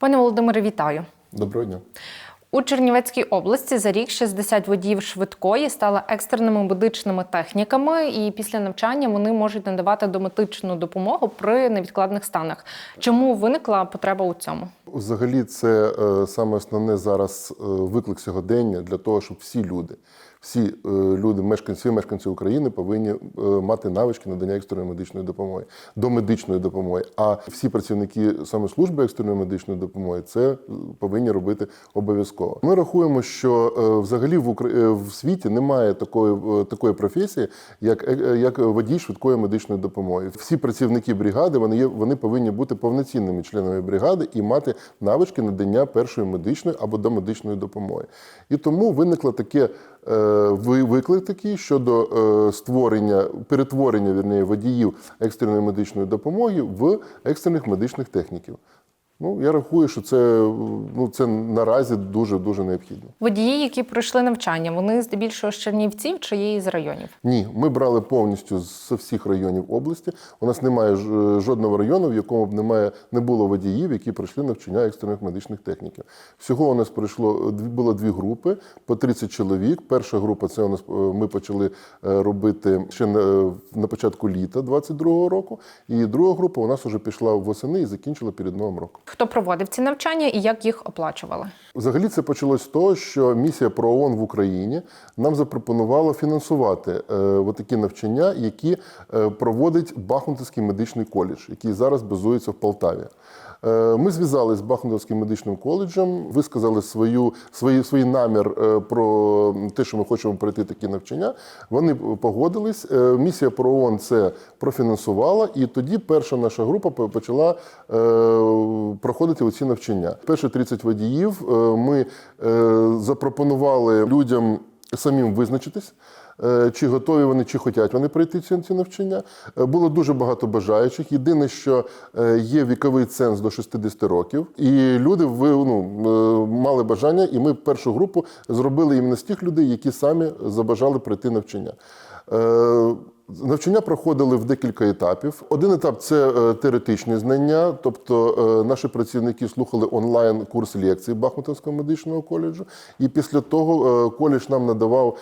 Пане Володимире, вітаю. Доброго дня. У Чернівецькій області за рік 60 водіїв швидкої стали екстреними медичними техніками, і після навчання вони можуть надавати домедичну допомогу при невідкладних станах. Чому виникла потреба у цьому? Взагалі, це е, саме основне зараз е, виклик сьогодення для того, щоб всі люди, всі е, люди, мешканці, мешканці України повинні е, мати навички надання екстреної медичної допомоги, до медичної допомоги. А всі працівники саме служби екстреної медичної допомоги це е, повинні робити обов'язково. Ми рахуємо, що взагалі в в світі немає такої, такої професії, як, як водій швидкої медичної допомоги. Всі працівники бригади вони є, вони повинні бути повноцінними членами бригади і мати навички надання першої медичної або домедичної допомоги. І тому виникло таке виклик такий щодо е, створення, перетворення вірніше, водіїв екстреної медичної допомоги в екстрених медичних техніків. Ну, я рахую, що це, ну, це наразі дуже дуже необхідно. Водії, які пройшли навчання, вони здебільшого з Чернівців чи є із районів? Ні, ми брали повністю з всіх районів області. У нас немає ж- жодного району, в якому б немає не було водіїв, які пройшли навчання екстрених медичних техніків. Всього у нас пройшло дві- було дві групи по 30 чоловік. Перша група це у нас е, ми почали е, робити ще на, на початку літа 22-го року. І друга група у нас вже пішла восени і закінчила перед новим роком. Хто проводив ці навчання і як їх оплачували? Взагалі це почалось з того, що місія про ООН в Україні нам запропонувала фінансувати е, такі навчання, які е, проводить Бахмутський медичний коледж, який зараз базується в Полтаві. Е, Ми зв'язалися з Бахмутським медичним коледжем, висказали свою, свої, свій намір е, про те, що ми хочемо пройти такі навчання. Вони погодились. Е, Місія про ООН це профінансувала, і тоді перша наша група почала проходити оці навчання. Перші 30 водіїв ми запропонували людям самим визначитись. Е, Чи готові вони, чи хочуть вони пройти ці, навчання? Е, Було дуже багато бажаючих. Єдине, що е, є віковий ценз до 60 років, і люди ну, мали бажання, і ми першу групу зробили іменно з тих людей, які самі забажали пройти навчання. Навчання проходили в декілька етапів. Один етап це е, теоретичні знання, тобто е, наші працівники слухали онлайн курс лекцій Бахмутовського медичного коледжу. І після того е, коледж нам надавав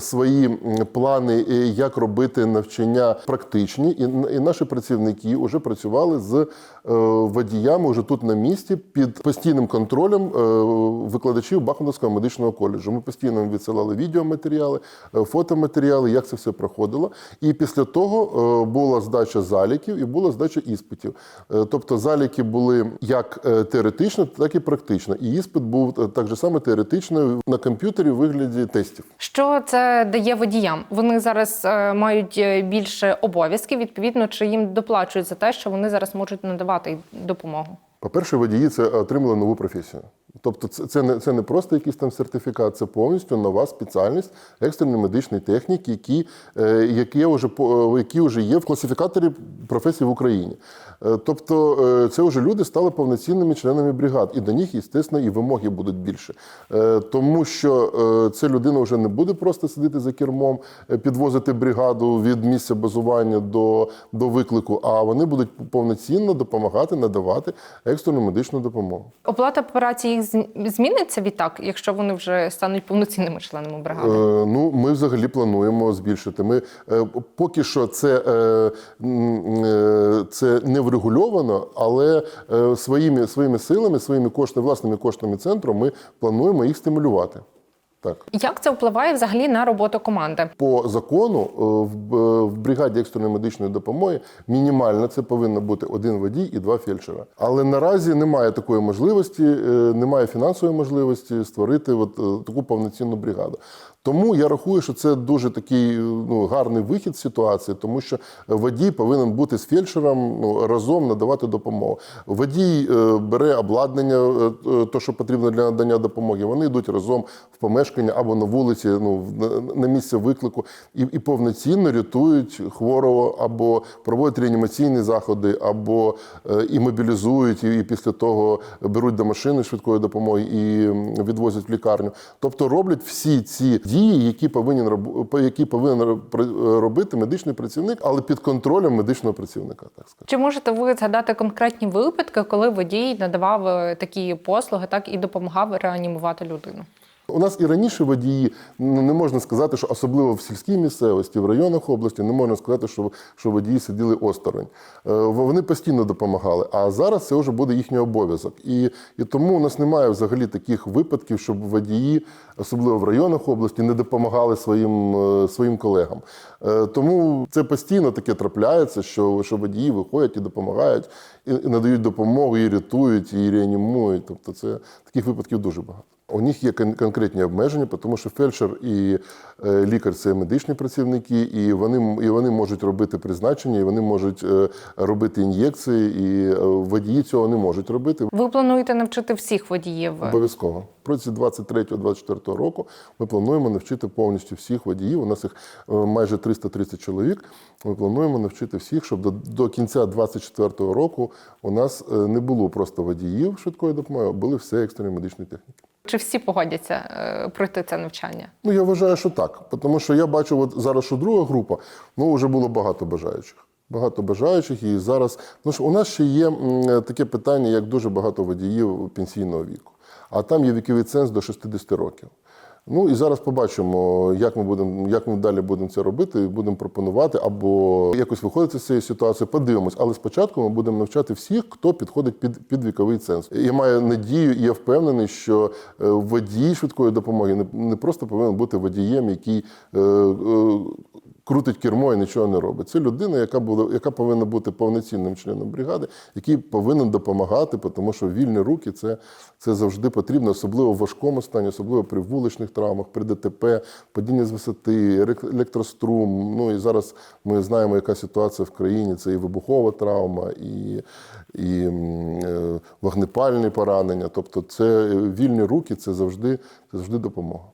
свої плани, як робити навчання практичні. І, наші працівники вже працювали з водіями вже тут на місці під постійним контролем викладачів Бахмутовського медичного коледжу. Ми постійно відсилали відеоматеріали, фотоматеріали, як це все проходило. І після того е, була здача заліків і була здача іспитів. Е, Тобто заліки були як е, теоретично, так і практично. І іспит був так же само теоретично на комп'ютері в вигляді тестів. Що це дає водіям? Вони зараз мають більше обов'язків, відповідно, чи їм доплачують за те, що вони зараз можуть надавати допомогу? По-перше, водії це отримали нову професію. Тобто, це, це, не, це не просто якийсь там сертифікат, це повністю нова спеціальність екстреної медичної техніки, які, е, які, вже, які вже є в класифікаторі професій в Україні. Е, Тобто, е, це вже люди стали повноцінними членами бригад, і до них, звісно, і вимоги будуть більше. Е, Тому що ця людина вже не буде просто сидіти за кермом, підвозити бригаду від місця базування до, до виклику, а вони будуть повноцінно допомагати надавати екстрену медичну допомогу. Оплата операцій їх зм- зміниться відтак, якщо вони вже стануть повноцінними членами бригади? Е, ну, ми взагалі плануємо збільшити. Ми е, поки що це, е, е, це не врегульовано, але е, своїми, своїми силами, своїми коштами, власними коштами центру ми плануємо їх стимулювати. Так. Як це впливає взагалі на роботу команди? По закону е, в в бригаді екстреної медичної допомоги мінімально це повинно бути один водій і два фельдшера. Але наразі немає такої можливості, е, немає фінансової можливості створити от е, таку повноцінну бригаду. Тому я рахую, що це дуже такий е, ну, гарний вихід з ситуації, тому що водій повинен бути з фельдшером ну, разом надавати допомогу. Водій е, бере обладнання, е, е, то, що потрібно для надання допомоги. Вони йдуть разом в помешкання або на вулиці, ну, на місце виклику, і, і повноцінно рятують хворого, або проводять реанімаційні заходи, або е, і мобілізують, і, і після того беруть до машини швидкої допомоги і відвозять в лікарню. Тобто роблять всі ці дії, які повинен які повинен ро- робити медичний працівник, але під контролем медичного працівника. Так сказати. Чи можете ви згадати конкретні випадки, коли водій надавав е, такі послуги, так і допомагав реанімувати людину? У нас і раніше водії ну, не можна сказати, що особливо в сільській місцевості, в районах області, не можна сказати, що, що водії сиділи осторонь. Е, Вони постійно допомагали. А зараз це вже буде їхній обов'язок. І, і тому у нас немає взагалі таких випадків, щоб водії, особливо в районах області, не допомагали своїм, е, своїм колегам. Е, Тому це постійно таке трапляється, що, що водії виходять і допомагають, і, і надають допомогу, і рятують, і реанімують. Тобто це таких випадків дуже багато. У них є конкретні обмеження, тому що фельдшер і е, лікар це медичні працівники, і вони, і вони можуть робити призначення, і вони можуть е, робити ін'єкції, і е, водії цього не можуть робити. Ви плануєте навчити всіх водіїв? Обов'язково. Протягом 23-24 року ми плануємо навчити повністю всіх водіїв. У нас їх майже 330 чоловік. Ми плануємо навчити всіх, щоб до, до кінця 24 року у нас не було просто водіїв швидкої допомоги, а були все екстрені медичні техніки. Чи всі погодяться е, пройти це навчання? Ну, я вважаю, що так. Тому що я бачу, от зараз, що друга група, ну вже було багато бажаючих. Багато бажаючих, і зараз ну, ж у нас ще є м, таке питання, як дуже багато водіїв пенсійного віку. А там є віковий ценз до 60 років. Ну і зараз побачимо, як ми будемо, як ми далі будемо це робити, будемо пропонувати або якось виходити з цієї ситуації. Подивимось, але спочатку ми будемо навчати всіх, хто підходить під, під віковий ценз. Я маю надію, і я впевнений, що е, водій швидкої допомоги не, не просто повинен бути водієм, який е, е, крутить кермо і нічого не робить. Це людина, яка буде, яка повинна бути повноцінним членом бригади, який повинен допомагати, тому що вільні руки це, це завжди потрібно, особливо в важкому стані, особливо при вуличних травмах, при ДТП, падіння з висоти, електрострум. Ну і зараз ми знаємо, яка ситуація в країні. Це і вибухова травма, і, і е, вогнепальні поранення. Тобто, це е, вільні руки, це завжди, це завжди допомога.